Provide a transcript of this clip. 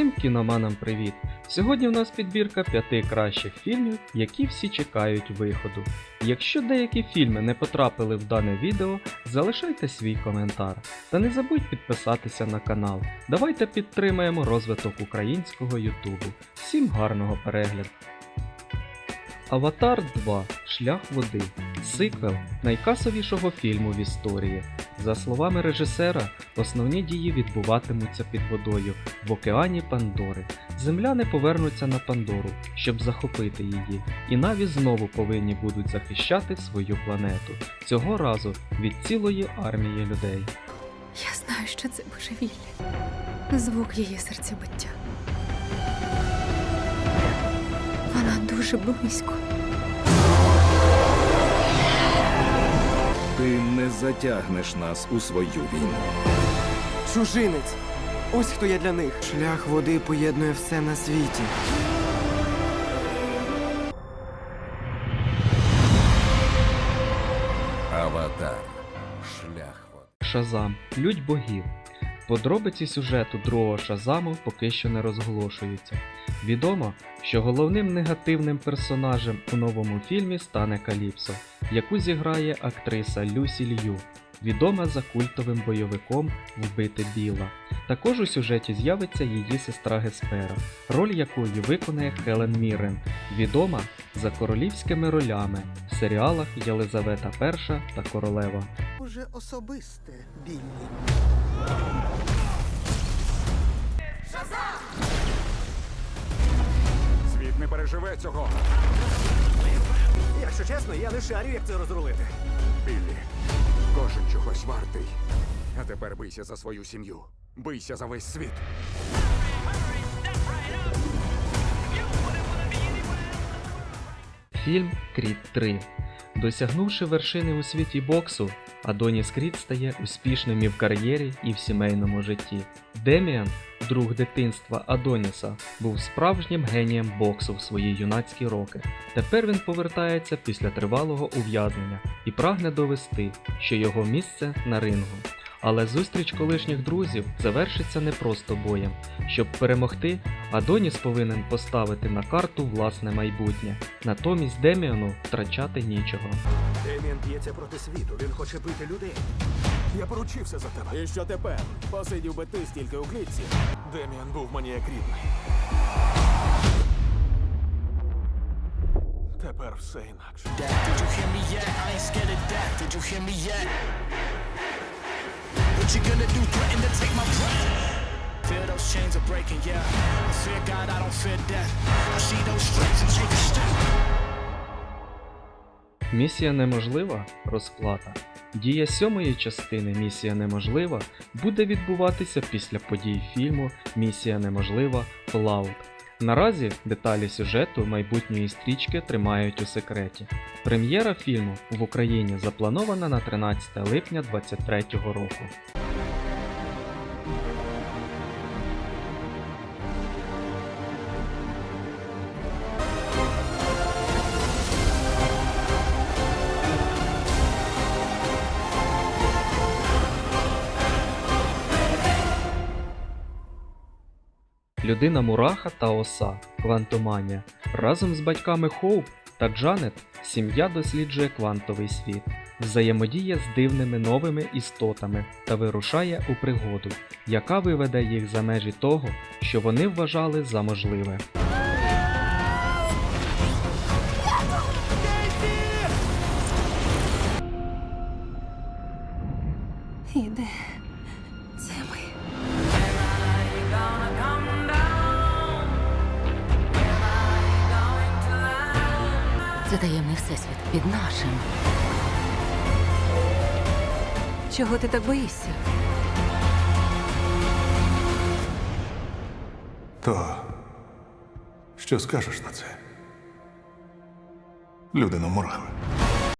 Усім кіноманам привіт! Сьогодні у нас підбірка п'яти кращих фільмів, які всі чекають виходу. Якщо деякі фільми не потрапили в дане відео, залишайте свій коментар. Та не забудь підписатися на канал. Давайте підтримаємо розвиток українського Ютубу. Всім гарного перегляду! Аватар 2 Шлях води. Сиквел найкасовішого фільму в історії. За словами режисера, основні дії відбуватимуться під водою в океані Пандори. Земляни повернуться на Пандору, щоб захопити її, і Наві знову повинні будуть захищати свою планету. Цього разу від цілої армії людей. Я знаю, що це божевілля. Звук її серцебиття. Вона дуже близько. Затягнеш нас у свою війну. Чужинець. Ось хто я для них. Шлях води поєднує все на світі. Аватар. Шлях води. Шазам Лють богів. Подробиці сюжету другого Шазаму поки що не розголошуються. Відомо, що головним негативним персонажем у новому фільмі стане Каліпсо, яку зіграє актриса Люсі Лью, відома за культовим бойовиком Вбити Біла. Також у сюжеті з'явиться її сестра Геспера, роль якої виконає Хелен Міррен, відома за королівськими ролями в серіалах Єлизавета І та Королева. Уже особисте, Біллі. Світ не переживе цього. Якщо чесно, я не шарю, як це розрулити. Біллі, кожен чогось вартий. А тепер бийся за свою сім'ю. Бийся за весь світ. Фільм Кріт 3. Досягнувши вершини у світі боксу, Адоніс Крід стає успішним і в кар'єрі, і в сімейному житті. Деміан, друг дитинства Адоніса, був справжнім генієм боксу в свої юнацькі роки. Тепер він повертається після тривалого ув'язнення і прагне довести, що його місце на рингу. Але зустріч колишніх друзів завершиться не просто боєм. Щоб перемогти, Адоніс повинен поставити на карту власне майбутнє. Натомість Деміану втрачати нічого. Деміан б'ється проти світу, він хоче бити людей. Я поручився за тебе. І що тепер? Посидів би ти стільки у клітці. Деміан був мені як рідний. Тепер все інакше. Did you hear me yet? I ain't scared of death. Did you hear me yet? What you gonna do? Threaten to take my breath? Feel those chains are breaking, yeah. I fear God, I don't fear death. I see those stripes and take a step. Місія неможлива розплата. Дія сьомої частини Місія неможлива буде відбуватися після подій фільму Місія неможлива Fallout. Наразі деталі сюжету майбутньої стрічки тримають у секреті. Прем'єра фільму в Україні запланована на 13 липня 2023 року. Людина Мураха та Оса Квантоманія разом з батьками Хоуп та Джанет сім'я досліджує квантовий світ, взаємодіє з дивними новими істотами та вирушає у пригоду, яка виведе їх за межі того, що вони вважали за можливе. Це таємний всесвіт під нашим. Чого ти так боїшся? То що скажеш на це? Людина Мурахове.